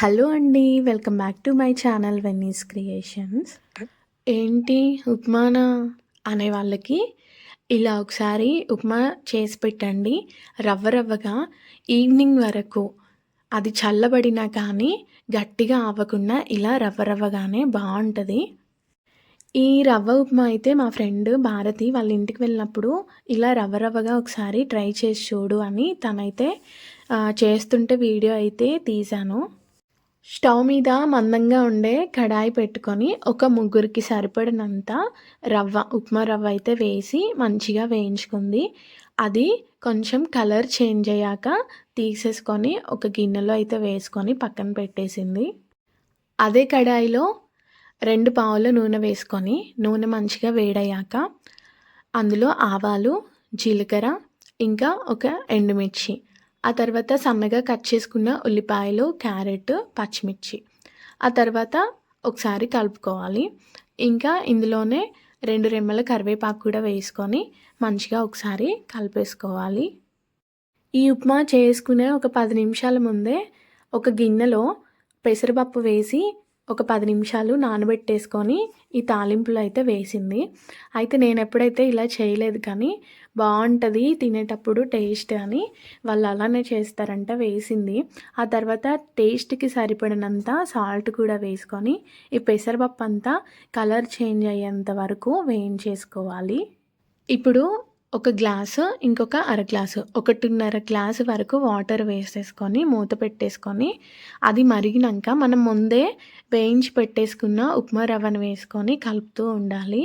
Hello అండి welcome back to my channel Venni's creations. ఏంటి ఉప్మానా? అనే వాళ్ళకి ఇలా ఒకసారి ఉప్మా చేసి పెట్టండి. రవ్వ రవ్వగా ఈవినింగ్ వరకు. అది చల్లబడినా కానీ గట్టిగా అవ్వకుండా ఇలా రవ్వ రవ్వగానే బాగుంటుంది. ఈ రవ్వ ఉప్మా అయితే మా ఫ్రెండ్ భారతి వాళ్ళ ఇంటికి వెళ్ళినప్పుడు ఇలా రవ్వ రవ్వగా ఒకసారి ట్రై చేసి చూడు అని తనైతే చేస్తుంటే వీడియో అయితే తీశాను. స్టవ్ మీద మందంగా ఉండే కడాయి పెట్టుకొని ఒక ముగ్గురికి సరిపడినంత రవ్వ ఉప్మా రవ్వ అయితే వేసి మంచిగా వేయించుకుంది. అది కొంచెం కలర్ చేంజ్ అయ్యాక తీసేసుకొని ఒక గిన్నెలో అయితే వేసుకొని పక్కన పెట్టేసింది. అదే కడాయిలో రెండు పావుల నూనె వేసుకొని నూనె మంచిగా వేడయ్యాక అందులో ఆవాలు జీలకర్ర ఇంకా ఒక ఎండుమిర్చి ఆ తర్వాత సన్నగా కట్ చేసుకున్న ఉల్లిపాయలు క్యారెట్ పచ్చిమిర్చి. ఆ తర్వాత ఒకసారి కలుపుకోవాలి. ఇంకా ఇందులోనే రెండు రెమ్మల కరివేపాకు కూడా వేసుకొని మంచిగా ఒకసారి కలిపేసుకోవాలి. ఈ ఉప్మా చేసుకునే ఒక పది నిమిషాల ముందే ఒక గిన్నెలో పెసరపప్పు వేసి ఒక పది నిమిషాలు నానబెట్టేసుకొని ఈ తాలింపులు అయితే వేసింది. అయితే నేను ఎప్పుడైతే ఇలా చేయలేదు కానీ బాగుంటుంది తినేటప్పుడు టేస్ట్ అని వాళ్ళు అలానే చేస్తారంట వేసింది. ఆ తర్వాత టేస్ట్కి సరిపడినంత సాల్ట్ కూడా వేసుకొని ఈ పెసరపప్పు అంతా కలర్ చేంజ్ అయ్యేంత వరకు వేయించేసుకోవాలి. ఇప్పుడు ఒక గ్లాసు ఇంకొక అర గ్లాసు. ఒకటిన్నర గ్లాసు వరకు వాటర్ వేసేసుకొని మూత పెట్టేసుకొని అది మరిగినాక మనం ముందే వేయించి పెట్టేసుకున్న ఉప్మా రవ్వను వేసుకొని కలుపుతూ ఉండాలి.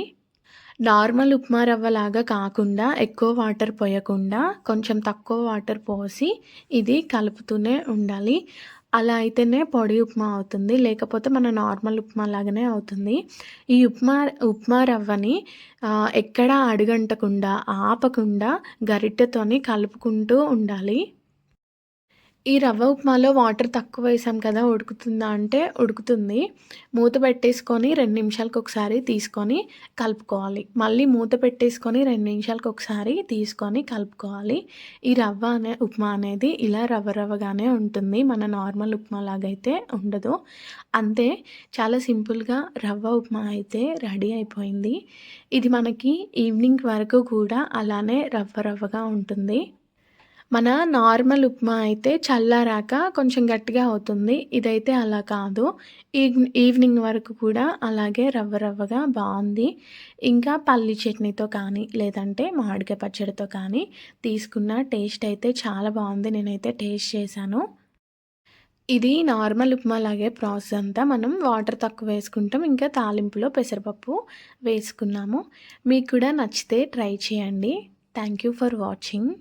నార్మల్ ఉప్మా రవ్వ లాగా కాకుండా ఎక్కువ వాటర్ పోయకుండా కొంచెం తక్కువ వాటర్ పోసి ఇది కలుపుతూనే ఉండాలి. అలా అయితేనే పొడి ఉప్మా అవుతుంది. లేకపోతే మన నార్మల్ ఉప్మా లాగానే అవుతుంది. ఈ ఉప్మా ఉప్మా రవ్వని ఎక్కడా అడుగంటకుండా ఆపకుండా గరిటెతోని కలుపుకుంటూ ఉండాలి. ఈ రవ్వ ఉప్మాలో వాటర్ తక్కువ వేసాం కదా ఉడుకుతుందా అంటే ఉడుకుతుంది. మూత పెట్టేసుకొని రెండు నిమిషాలకు ఒకసారి తీసుకొని కలుపుకోవాలి. మళ్ళీ మూత పెట్టేసుకొని రెండు నిమిషాలకు ఒకసారి తీసుకొని కలుపుకోవాలి. ఈ రవ్వ అనే ఉప్మా అనేది ఇలా రవ్వ రవ్వగానే ఉంటుంది. మన నార్మల్ ఉప్మా లాగైతే ఉండదు. అంతే చాలా సింపుల్గా రవ్వ ఉప్మా అయితే రెడీ అయిపోయింది. ఇది మనకి ఈవినింగ్ వరకు కూడా అలానే రవ్వ రవ్వగా ఉంటుంది. మన నార్మల్ ఉప్మా అయితే చల్లారాక కొంచెం గట్టిగా అవుతుంది. ఇదైతే అలా కాదు. ఈవినింగ్ వరకు కూడా అలాగే రవ్వ రవ్వగా బాగుంది. ఇంకా పల్లి చట్నీతో కానీ లేదంటే మామిడికాయ పచ్చడితో కానీ తీసుకున్న టేస్ట్ అయితే చాలా బాగుంది. నేనైతే టేస్ట్ చేశాను. ఇది నార్మల్ ఉప్మా లాగే ప్రాసెస్ అంతా మనం వాటర్ తక్కువ వేసుకుంటాం. ఇంకా తాలింపులో పెసరపప్పు వేసుకున్నాము. మీకు కూడా నచ్చితే ట్రై చేయండి. Thank you for watching.